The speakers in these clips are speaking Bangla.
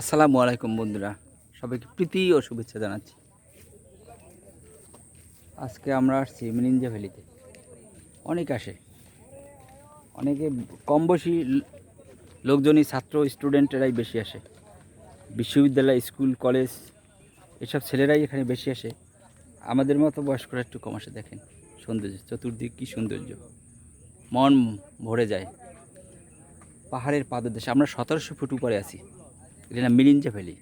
আসসালামু আলাইকুম বন্ধুরা, সবাইকে প্রীতি ও শুভেচ্ছা জানাচ্ছি। আজকে আমরা আসছি মিনিঞ্জা ভ্যালিতে। অনেক আসে। অনেকে কম বয়সী লোকজনই ছাত্র স্টুডেন্টেরাই বেশি আসে। বিশ্ববিদ্যালয়, স্কুল, কলেজ, এসব ছেলেরাই এখানে বেশি আসে। আমাদের মতো বয়স্করা একটু কম আসে, দেখেন। সৌন্দর্য, চতুর্দিক কী সৌন্দর্য। মন ভরে যায়। পাহাড়ের পাদদেশে, আমরা সতেরোশো ফুট উপরে আছি। এটা না মিরিঞ্জা ভ্যালি।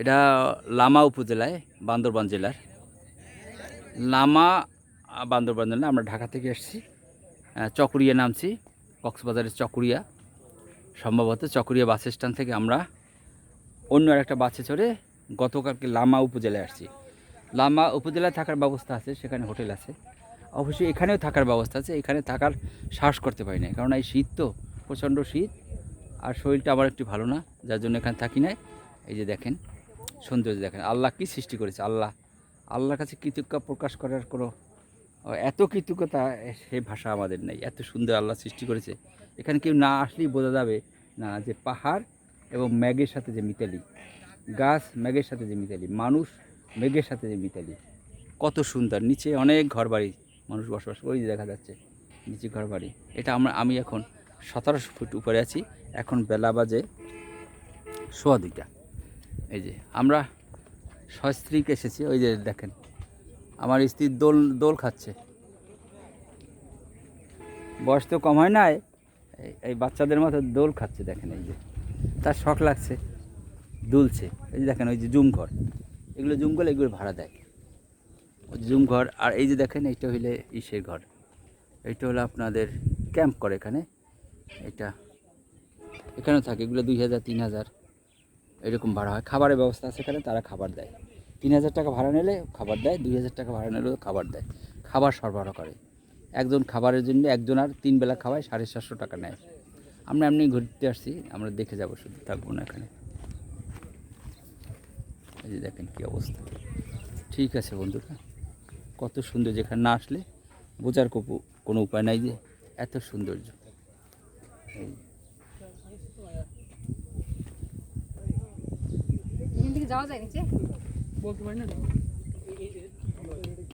এটা লামা উপজেলায়, বান্দরবান জেলার। লামা বান্দরবান জেলা আমরা ঢাকা থেকে এসেছি চকরিয়া নামছি। কক্সবাজারের চকরিয়া। সম্ভবত চকরিয়া বাস স্ট্যান্ড থেকে আমরা অন্য আর একটা বাসে চড়ে গতকালকে লামা উপজেলায় আসছি। লামা উপজেলায় থাকার ব্যবস্থা আছে, সেখানে হোটেল আছে। অবশ্যই এখানেও থাকার ব্যবস্থা আছে, এখানে থাকার সাহস করতে পারি না কারণ এই শীত তো, প্রচণ্ড শীত, আর শরীরটা আমার একটু ভালো না, যার জন্য এখানে থাকি না এই যে দেখেন, সৌন্দর্য দেখেন, আল্লাহ কি সৃষ্টি করেছে, আল্লাহ, আল্লাহর কাছে কৃতজ্ঞতা প্রকাশ করার কোনো এত কৃতজ্ঞতা সে ভাষা আমাদের নেই, এত সুন্দর আল্লাহ সৃষ্টি করেছে। এখানে কেউ না আসলেই বোঝা যাবে না যে পাহাড় এবং ম্যাগের সাথে যে মিতালি, গাছ ম্যাগের সাথে যে মিতালি, মানুষ মেঘের সাথে যে মিতালি। কত সুন্দর, নিচে অনেক ঘরবাড়ি, মানুষ বসবাস ওই দেখা যাচ্ছে, নিচে ঘরবাড়ি। এটা আমরা, আমি এখন সতেরোশো ফুট উপরে আছি, এখন বেলা বাজে সোয়া দুইটা। এই যে, আমরা সস্ত্রীক এসেছি, ওই যে দেখেন, আমার স্ত্রীর দোল দোল খাচ্ছে। বয়স তো কম হয় না এই বাচ্চাদের মতো দোল খাচ্ছে, দেখেন এই যে। তার শখ লাগছে, দুলছে, এই যে দেখেন, ওই যে জুম ঘর। এগুলো জুম করলে এগুলো ভাড়া দেয়। জুম ঘর, আর এই যে দেখেন, এইটা হইলে ইসের ঘর। এইটা হলো আপনাদের ক্যাম্প করে এখানে। এটা এখানেও থাকে, এগুলো দুই হাজার, তিন হাজার। এরকম ভাড়া হয়। খাবারের ব্যবস্থা আছে এখানে, তারা খাবার দেয়। তিন হাজার টাকা ভাড়া নিলে খাবার দেয়, দুই হাজার টাকা ভাড়া নিলেও খাবার দেয়। খাবার সরবরাহ করে। একজন খাবারের জন্য একজন আর তিন বেলা খাওয়ায় সাড়ে সাতশো টাকা নেয়। আমরা এমনি ঘুরতে আসছি, আমরা দেখে যাব শুধু, থাকব না এখানে। এই যে দেখেন কী অবস্থা। ঠিক আছে বন্ধুরা, কত সুন্দর যেখানে না আসলে বোঝার কপু কোনো উপায় নাই যে এত সৌন্দর্য। যাওয়া যায় নিচে? বলতে পারি না